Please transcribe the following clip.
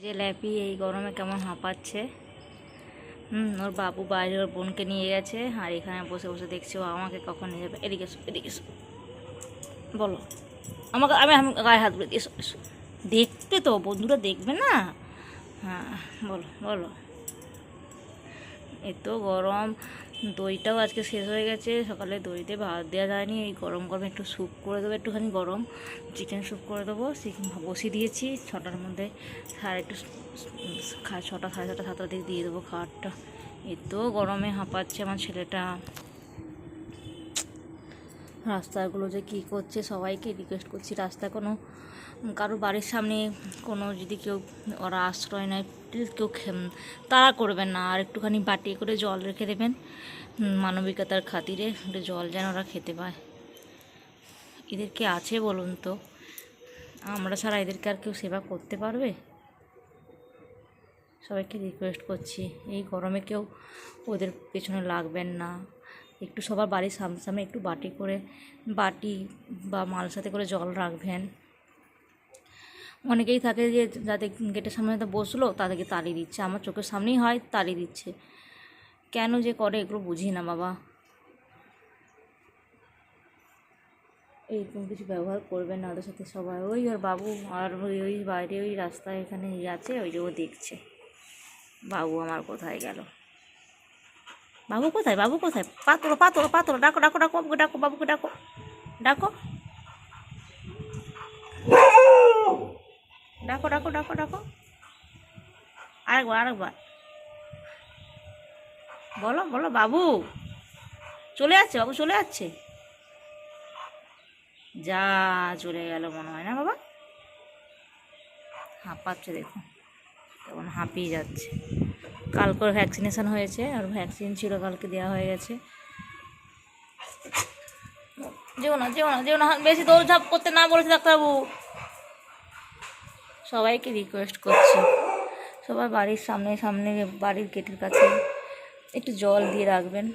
যে ল্যাপি, এই গরমে কেমন হাঁপাচ্ছে? হুম, ওর বাবু বাইরে, ওর বোনকে নিয়ে গেছে, আর এখানে বসে বসে দেখছি ও আমাকে কখন নিয়ে যাবে। এদিকে এসো এদিকে এসো। বলো, আমাকে, আমি আমি গায়ে হাত দিয়ে এসো এসো। দেখতে তো, বন্ধুরা দেখবে না? হ্যাঁ বলো বলো। এত গরম। দইটাও আজকে শেষ হয়ে গেছে। সকালে দইতে ভাত দেওয়া যায়নি। এই গরম গরম একটু স্যুপ করে দেবো, একটুখানি গরম। চিকেন স্যুপ করে দেবো। চিকেন বসিয়ে দিয়েছি। ছটার মধ্যে সাড়ে একটু ছটা, সাড়ে ছটা, সাতটার দিকে দিয়ে দেবো খাবারটা। এত গরমে হাঁপাচ্ছে আমার ছেলেটা। রাস্তাগুলো যে কী করছে, সবাইকে রিকোয়েস্ট করছি। রাস্তা কোনো, কারও বাড়ির সামনে কোনো যদি কেউ, ওরা আশ্রয় নেয় প্লিজ কেউ তারা করবেন না। আর একটুখানি বাটি করে জল রেখে দেবেন মানবিকতার খাতিরে একটু জল যেন ওরা খেতে পায়। এদের কি আছে বলুন তো? আমরা ছাড়া এদেরকে আর কেউ সেবা করতে পারবে? সবাইকে রিকোয়েস্ট করছি। এই গরমে কেউ ওদের পেছনে লাগবেন না। একটু সবার বাড়ির সামনে সামনে একটু বাটি করে, বাটি বা মালসাতে করে জল রাখবেন। অনেকেই থাকে যে যাতে গেটের সামনে তো বসল, তাদেরকে তাড়িয়ে দিচ্ছে। আমার চোখের সামনেই হয় তাড়িয়ে দিচ্ছে। কেন যে করে এগুলো বুঝি না, বাবা। এইরকম কিছু ব্যবহার করবেন না, ওদের সাথে সবাই। ওই ওর বাবু আর ওই ওই বাইরে ওই রাস্তায় এখানে ইয়ে আছে, ওই যে ও দেখছে। বাবু আমার কোথায় গেল? বাবু কোথায়? বাবু কোথায়? পাতলো পাতলো পাতলো ডাকো ডাকো ডাকো, বাবুকে ডাকো বাবুকে ডাকো। ডাকো। ডাকো ডাকো ডাকো ডাকো। আরেকবার আরেকবার। বলো বলো, বাবু। চলে যাচ্ছে, বাবু চলে যাচ্ছে। যা চলে গেল মনে হয় না, বাবা? হাঁপাচ্ছে দেখুন। তখন হাঁপিয়ে যাচ্ছে। কালকে ভ্যাকসিনেশান হয়েছে, আর ভ্যাকসিন ছিল কালকে দেওয়া হয়ে গেছে। যেও না যেও না যেও না, বেশি দৌড়ঝাঁপ করতে না বলেছে ডাক্তারবাবু। সবাইকে রিকোয়েস্ট করছি। সবার বাড়ির সামনে সামনে বাড়ির গেটের কাছে একটু জল দিয়ে রাখবেন।